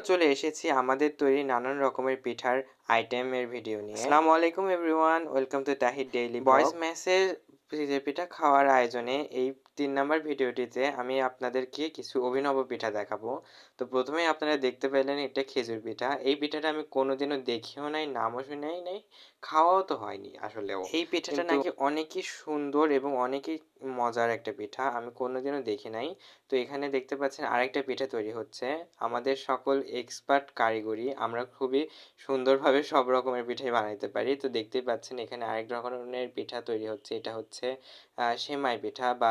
চলে এসেছি আমাদের তৈরি নানান রকমের পিঠার আইটেমের ভিডিও নিয়ে। আসসালামু আলাইকুম everyone welcome to Tahid daily voice message পিঠা খাওয়ার আয়োজনে এই তিন নাম্বার ভিডিওটিতে আমি আপনাদেরকে কিছু অভিনব পিঠা দেখাবো। তো প্রথমেই আপনারা দেখতে পেলেন এটা খেজুর পিঠা। এই পিঠাটা আমি কোনোদিনও দেখিও নাই নামও শুনেই নাই খাওয়াও তো হয়নি আসলেও। এই পিঠাটা নাকি অনেকই সুন্দর এবং অনেকই মজার একটা পিঠা আমি কোনোদিনও দেখি নাই। তো এখানে দেখতে পাচ্ছেন আরেকটা পিঠা তৈরি হচ্ছে। আমাদের সকল এক্সপার্ট কারিগরি আমরা খুবই সুন্দরভাবে সব রকমের পিঠাই বানাইতে পারি। তো দেখতেই পাচ্ছেন এখানে আরেক রকমের পিঠা তৈরি হচ্ছে এটা হচ্ছে সেমাই পিঠা বা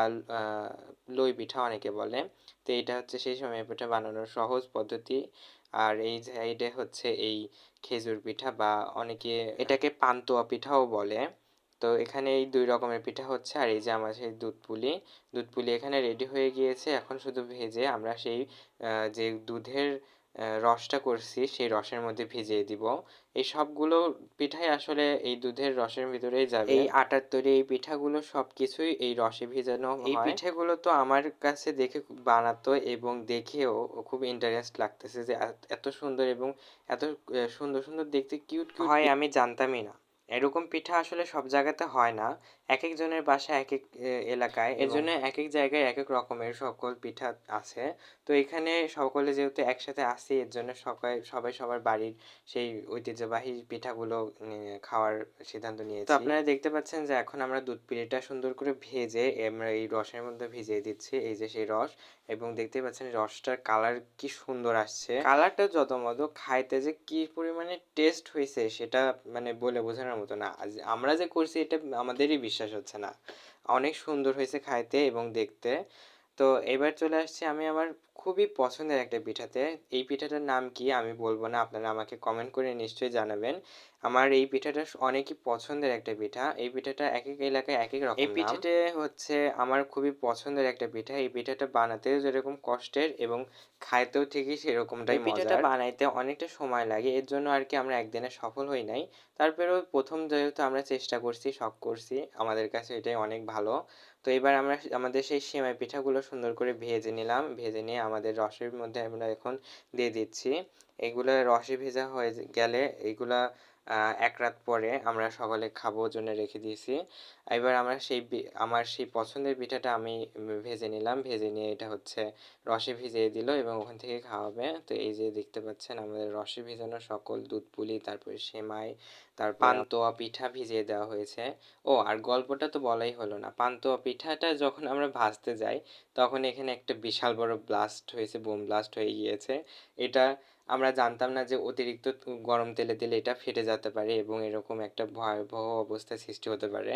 লই পিঠা অনেকে বলে। তো এটা হচ্ছে সেই সময় পিঠা বানানোর সহজ পদ্ধতি। আর এই সাইডে হচ্ছে এই খেজুর পিঠা বা অনেকে এটাকে পান্তুয়া পিঠাও বলে। তো এখানে এই দুই রকমের পিঠা হচ্ছে। আর এই যে আমার সেই দুধ পুলি দুধ পুলি এখানে রেডি হয়ে গিয়েছে। এখন শুধু ভেজে আমরা সেই যে দুধের রসটা করছি সেই রসের মধ্যে ভিজিয়ে দিব। এই সবগুলো পিঠাই আসলে এই দুধের রসের ভিতরেই যাবে। এই আটার তৈরি এই পিঠাগুলো সব কিছুই এই রসে ভিজানো এই পিঠাগুলো তো আমার কাছে দেখে বানাতো এবং দেখেও খুব ইন্টারেস্ট লাগতেছে যে এত সুন্দর এবং এত সুন্দর সুন্দর দেখতে কিউট হয় আমি জানতামই না। এরকম পিঠা আসলে সব জায়গাতে হয় না। এক একজনের বাসায় এক এক এলাকায়। এর জন্য এক এক জায়গায় এক এক রকমের সকল পিঠা আছে। তো এখানে সকলে যেহেতু একসাথে আসি এর জন্য সবাই সবাই সবার বাড়ির সেই ঐতিহ্যবাহী পিঠাগুলো খাওয়ার সিদ্ধান্ত নিয়েছি। তো আপনারা দেখতে পাচ্ছেন যে এখন আমরা দুধ পিঠাটা সুন্দর করে ভেজে আমরা এই রসের মধ্যে ভিজিয়ে দিচ্ছি। এই যে সেই রস এবং দেখতে পাচ্ছেন রসটার কালার কি সুন্দর আসছে। কালারটা যত মত খাইতে যে কি পরিমাণে টেস্ট হয়েছে সেটা মানে বলে বোঝানোর মতো না। আমরা যে করছি এটা আমাদেরই বিশ্বাস হচ্ছে না। অনেক সুন্দর হয়েছে খাইতে এবং দেখতে। তো এবার চলে আসছি আমি আমার খুবই পছন্দের একটা পিঠাতে। এই পিঠাটার নাম কি আমি বলব না আপনারা আমাকে কমেন্ট করে নিশ্চয়ই জানাবেন। আমার এই পিঠাটা অনেকই পছন্দের একটা পিঠা। এই পিঠাটা এক এক এলাকায় এক এক রকম এই পিঠাটা হচ্ছে আমার খুবই পছন্দের একটা পিঠা। এই পিঠাটা বানাতেও যেরকম কষ্টের এবং খাইতেও ঠিকই সেরকমটাই পিঠাটা বানাইতে অনেকটা সময় লাগে। এর জন্য আর কি আমরা একদিনে সফল হই নাই। তারপরেও প্রথম যেহেতু আমরা চেষ্টা করছি শখ করছি আমাদের কাছে এটাই অনেক ভালো। তো এবার আমরা আমাদের সেই সেমাই পিঠাগুলো সুন্দর করে ভেজে নিলাম। ভেজে নিয়ে আমাদের রসের মধ্যে আমরা এখন দিয়ে দিচ্ছি। এগুলো রসে ভেজা হয়ে গেলে এগুলা এক রাত পরে আমরা সকালে খাব জন্য রেখে দিয়েছি। এবার আমরা সেই আমার সেই পছন্দের পিঠাটা আমি ভেজে নিলাম। ভেজে নিয়ে এটা হচ্ছে রসে ভিজিয়ে দিল এবং ওখান থেকে খাওয়াবে। তো এই যে দেখতে পাচ্ছেন আমাদের রসে ভেজানো সকল দুধ পুলি তারপরে সেমাই তার পান্তোয়া পিঠা ভিজিয়ে দেওয়া হয়েছে। ও আর গল্পটা তো বলাই হলো না। পান্তোয়া পিঠাটা যখন আমরা ভাজতে যাই তখন এখানে একটা বিশাল বড় ব্লাস্ট হয়েছে বোম ব্লাস্ট হয়ে গিয়েছে। এটা আমরা জানতাম না যে অতিরিক্ত গরম তেলে দিলে এটা ফেটে যেতে পারে এবং এরকম একটা ভয়াবহ অবস্থার সৃষ্টি হতে পারে।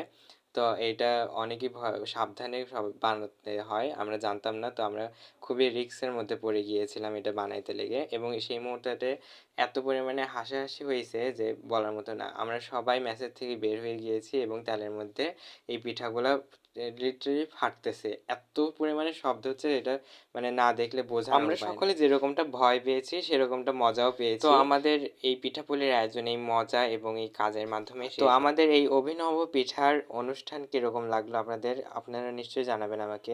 তো এটা অনেকই সাবধানে সব বানাতে হয়। আমরা জানতাম না, তো আমরা খুবই রিস্কের মধ্যে পড়ে গিয়েছিলাম এটা বানাইতে লেগে এবং সেই মুহূর্তে এত পরিমাণে হাসাহাসি হয়েছে যে বলার মতো না। আমরা সবাই ম্যাচের থেকে বের হয়ে গিয়েছি এবং তেলের মধ্যে এই পিঠাগুলো লিটারেলি ফাটতেছে। এত পরিমাণে শব্দ হচ্ছে এটা মানে না দেখলে বোঝা আমরা সকলে যেরকমটা ভয় পেয়েছি সেরকমটা মজাও পেয়েছি। তো আমাদের এই পিঠাপুলির আয়োজন এই মজা এবং এই কাজের মাধ্যমে তো আমাদের এই অভিনব পিঠার অনুষ্ঠান কীরকম লাগল আপনাদের? আপনারা নিশ্চয়ই জানাবেন আমাকে।